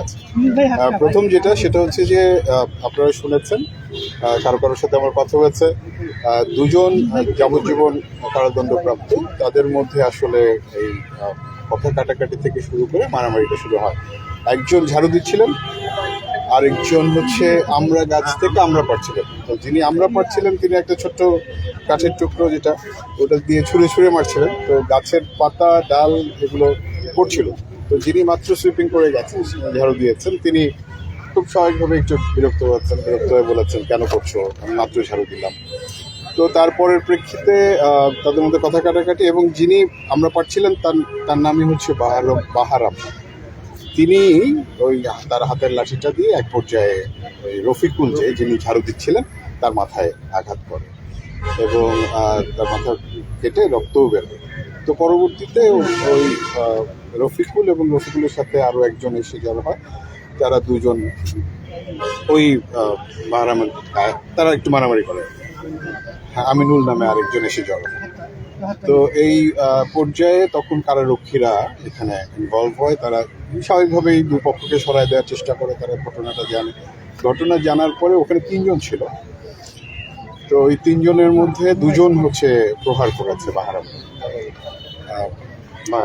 আছে। প্রথম যেটা সেটা হচ্ছে যে আপনারা শুনেছেন কারও কারোর সাথে আমার কথা হয়েছে। দুজন যাবজ্জীবন কারাদণ্ডপ্রাপ্ত। তাদের মধ্যে আসলে এই কথা কাটাকাটি থেকে শুরু করে মারামারিটা শুরু হয়। একজন ঝাড়ু দিচ্ছিলেন আরেকজন হচ্ছে আমরা গাছ থেকে আমরা পাচ্ছিলেন তো যিনি আমরা পাচ্ছিলেন তিনি একটা ছোট্ট কাঠের টুকরো যেটা ওটা দিয়ে ছুঁড়ে ছুঁড়ে মারছিলেন। তো গাছের পাতা ডাল এগুলো পড়ছিল। তো যিনি মাত্র সুইপিং করে গেছেন ঝাড়ু দিয়েছেন, তিনি খুব স্বাভাবিকভাবে একটু বিরক্ত হচ্ছেন, বিরক্ত হয়ে বলেছেন, কেন করছ? আমি মাত্র ঝাড়ু দিলাম। তো তারপরের প্রেক্ষিতে তাদের মধ্যে কথা কাটাকাটি এবং যিনি আমরা পাচ্ছিলেন তার তার নামই হচ্ছে বাহারম, বাহারাম। তিনি ওই তার হাতের লাঠিটা দিয়ে এক পর্যায়ে ওই রফিকুল যে, যিনি ঝাড়ু দিচ্ছিলেন, তার মাথায় আঘাত করে এবং তার মাথা কেটে রক্তও বের হয়। তো পরবর্তীতে ওই রফিকুল এবং রফিকুলের সাথে আরও একজন এসে জড়ো হয়। যারা দুজন ওই মারামারি তারা একটু মারামারি করে। হ্যাঁ আমিনুল নামে আরেকজন এসে জড়ো তো এই পর্যায়ে তখন কারারক্ষীরা এখানে ইনভলভ হয়। তারা স্বাভাবিকভাবেই দুপক্ষকে সরায় দেওয়ার চেষ্টা করে। তারা ঘটনাটা জানে। ঘটনা জানার পরে ওখানে তিনজন ছিল। তো ওই তিনজনের মধ্যে দুজন হচ্ছে প্রহার করেছে বাহারাম। আহ, বা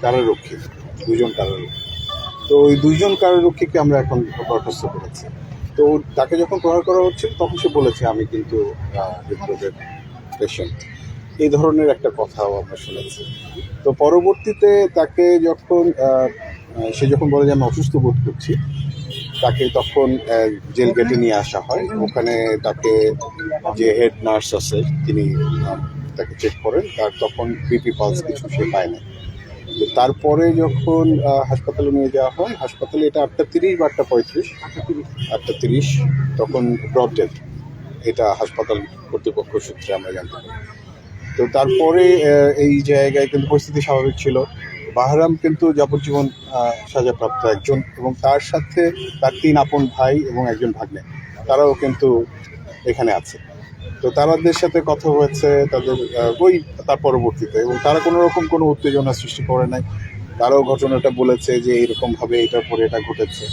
কারারক্ষী দুজন কারারক্ষী। তো ওই দুইজন কারারক্ষীকে আমরা এখন বরখাস্ত করেছি। তো তাকে যখন প্রহার করা হচ্ছিল তখন সে বলেছে আমি কিন্তু হৃদরোগের পেশেন্ট এই ধরনের একটা কথাও আমরা শুনেছি। তো পরবর্তীতে তাকে যখন সে যখন বলে যে আমি অসুস্থ বোধ করছি, তাকে তখন জেল গেটে নিয়ে আসা হয়। ওখানে তাকে যে হেড নার্স আছে, তিনি তাকে চেক করেন। তার তখন বিপি পালস কিছু সে পায় না। তারপরে যখন হাসপাতালে নিয়ে যাওয়া হয়, হাসপাতালে এটা আটটা তিরিশ বা আটটা পঁয়ত্রিশ, আটটা তিরিশ, তখন ব্রড ডেথ এটা হাসপাতাল কর্তৃপক্ষ সূত্রে আমরা জানতে পারি। তো তারপরে এই জায়গায় কিন্তু পরিস্থিতি স্বাভাবিক ছিল। বাহরাম কিন্তু যাবজ্জীবন সাজাপ্রাপ্ত একজন এবং তার সাথে তার তিন আপন ভাই এবং একজন ভাগ্নে। তারাও কিন্তু এখানে আছে। তো তারাদের সাথে কথা হয়েছে, তাদের ওই তার পরবর্তীতে এবং তারা কোনো রকম কোনো উত্তেজনা সৃষ্টি করে নাই। তারাও ঘটনাটা বলেছে যে এইরকমভাবে এটার পরে এটা ঘটেছে।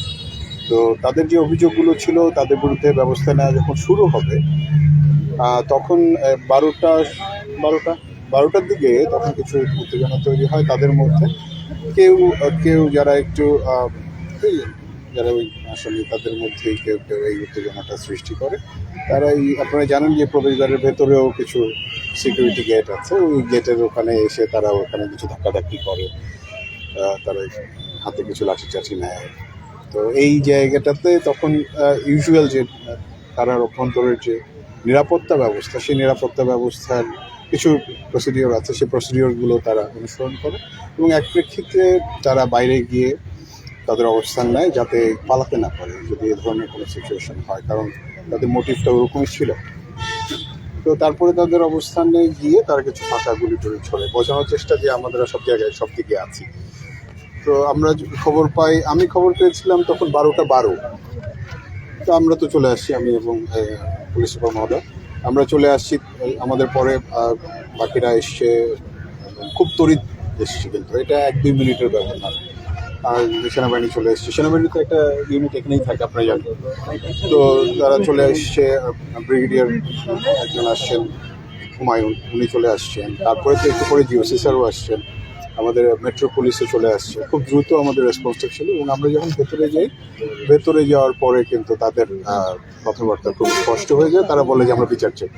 তো তাদের যে অভিযোগগুলো ছিল তাদের বিরুদ্ধে ব্যবস্থা নেওয়া যখন শুরু হবে তখন বারোটা বারোটা? বারোটার দিকে তখন কিছু উত্তেজনা তৈরি হয় তাদের মধ্যে। কেউ কেউ যারা একটু যারা ওই আসলে তাদের মধ্যেই কেউ কেউ এই উত্তেজনাটা সৃষ্টি করে। তারা এই, আপনারা জানেন যে প্রবেশদ্বারের ভেতরেও কিছু সিকিউরিটি গেট আছে। ওই গেটের ওখানে এসে তারা ওখানে কিছু ধাক্কাধাক্কি করে। তারা হাতে কিছু লাঠি চাঠি নেয়। তো এই জায়গাটাতে তখন ইউজুয়াল যে তারার অভ্যন্তরের যে নিরাপত্তা ব্যবস্থা, সেই নিরাপত্তা ব্যবস্থার কিছু প্রসিডিওর আছে, সেই প্রসিডিওরগুলো তারা অনুসরণ করে এবং এক প্রেক্ষিতে তারা বাইরে গিয়ে তাদের অবস্থান নেয় যাতে পালাতে না পারে যদি এ ধরনের কোনো সিচুয়েশন হয়, কারণ তাদের মোটিভটা ওরকমই ছিল। তো তারপরে তাদের অবস্থানে গিয়ে তারা কিছু ফাঁকা গুলি টুলি ছড়ে। বোঝানোর চেষ্টা যে আমাদের সব জায়গায়, সব দিকে আছি। তো আমরা খবর পাই, আমি খবর পেয়েছিলাম তখন বারোটা বারো। তো আমরা তো চলে আসি আমি এবং পুলিশ সুপার মহোদয়। আমরা চলে আসছি আমাদের পরে বাকিরা এসছে, খুব তড়িৎ এসছে কিন্তু, এটা এক দুই মিনিটের ব্যবধান আর সেনাবাহিনী চলে এসছে সেনাবাহিনী তো একটা ইউনিট এখানেই থাকে, আপনারা জানেন। তো তারা চলে এসছে ব্রিগেডিয়ার একজন আসছেন, হুমায়ুন, উনি চলে আসছেন, তারপরে তো একটু পরে জিও স্যারও আসছেন। আমাদের মেট্রো পুলিশে চলে আসছে। খুব দ্রুত আমাদের রেসপন্সটা ছিল এবং আমরা যখন ভেতরে যাই, ভেতরে যাওয়ার পরে কিন্তু তাদের কথাবার্তা খুব স্পষ্ট হয়ে যায়। তারা বলে যে আমরা বিচার চাই।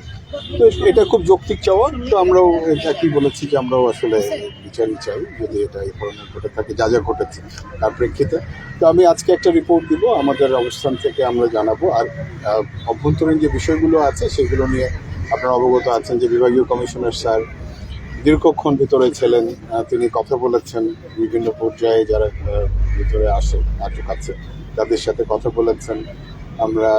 তো এটা খুব যৌক্তিক চাওয়া তো আমরাও একই বলেছি যে আমরাও আসলে বিচারই চাই যদি এটা এই ধরনের ঘটে থাকে, যা যা ঘটেছে তার প্রেক্ষিতে। তো আমি আজকে একটা রিপোর্ট দিব, আমাদের অবস্থান থেকে আমরা জানাব। আর অভ্যন্তরীণ যে বিষয়গুলো আছে, সেগুলো নিয়ে আপনারা অবগত আছেন যে বিভাগীয় কমিশনার স্যার দীর্ঘক্ষণ ভিতরে ছিলেন তিনি কথা বলেছেন বিভিন্ন পর্যায়ে যারা ভিতরে আসে আটক আছে, তাদের সাথে কথা বলেছেন। আমরা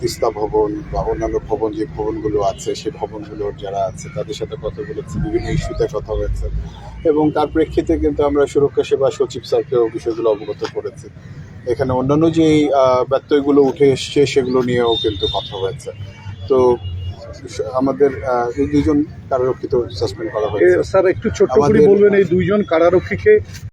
তিস্তা ভবন বা অন্যান্য ভবন যে ভবনগুলো আছে সেই ভবনগুলোর যারা আছে, তাদের সাথে কথা বলেছি বিভিন্ন ইস্যুতে কথা হয়েছে এবং তার প্রেক্ষিতে কিন্তু আমরা সুরক্ষা সেবা সচিব স্যারকেও বিষয়গুলো অবগত করেছি। এখানে অন্যান্য যেই ব্যত্যয়গুলো উঠে এসছে, সেগুলো নিয়েও কিন্তু কথা হয়েছে। তো আমাদের এই দুজন কারারক্ষিত সাসপেন্ড করা হয়েছে। স্যার একটু ছোট্ট করে বলবেন এই দুইজন কারারক্ষীকে